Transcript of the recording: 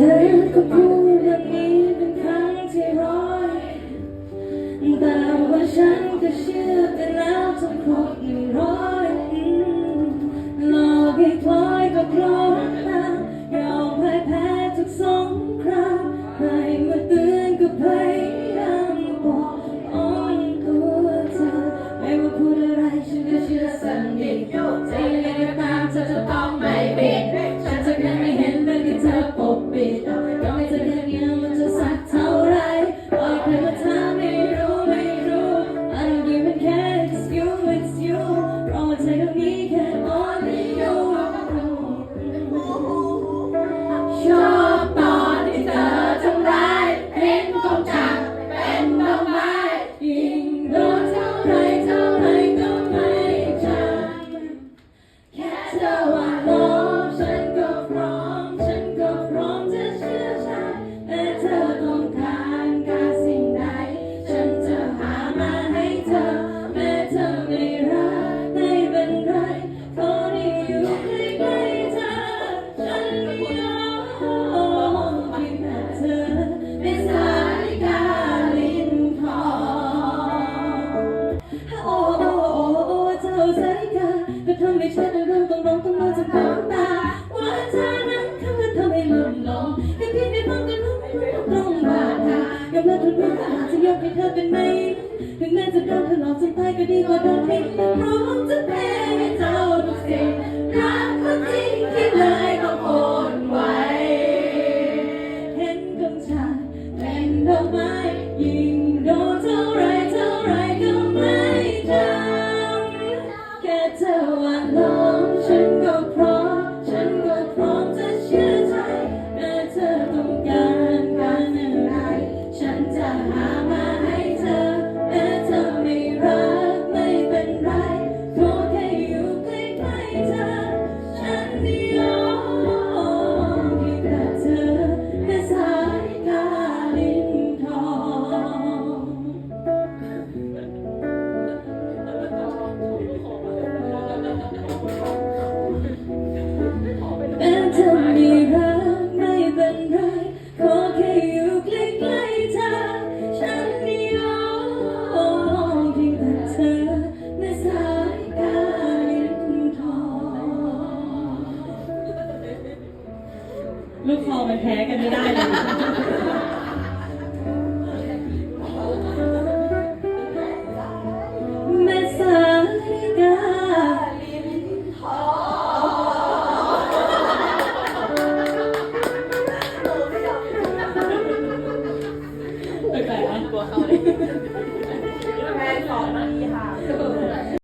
อก็พูดแบบนี้เป็นครั้งที่ร้อยแต่ว่าฉันก็เชื่อไปแล้วจนครบหนึ่งร้อยอืมหลอกให้คล้อยก็เพราะยอมพ่ายแพ้ทุกสงครามใครมาเตือนก็พยายามบอกอ้อนตัวเธอไม่ว่าพูดอะไรฉันก็เชื่อสนิทใจยังไงก็ตามเธอจะต้องไม่ปิด ทำให้ฉันเริ่มต้องร้องต้องร้องจนน้ำตาว่าเธอนั้นเข้ามาทำให้หล่นลงแค่เพียงได้มองกันรู้ไม่รู้ตรงบาดทายอมรับทุกเรื่องอาจจะยกให้เธอเป็นไหมถึงแม้จะโดนถลอกจนตายก็ดีกว่าโดนทิ้งพร้อมจะเป็น จ ลูกคอมันแพ้กันไม่ได้เลย แม่สายกาลิ้นทองแปลกๆนะตัวเขาเลย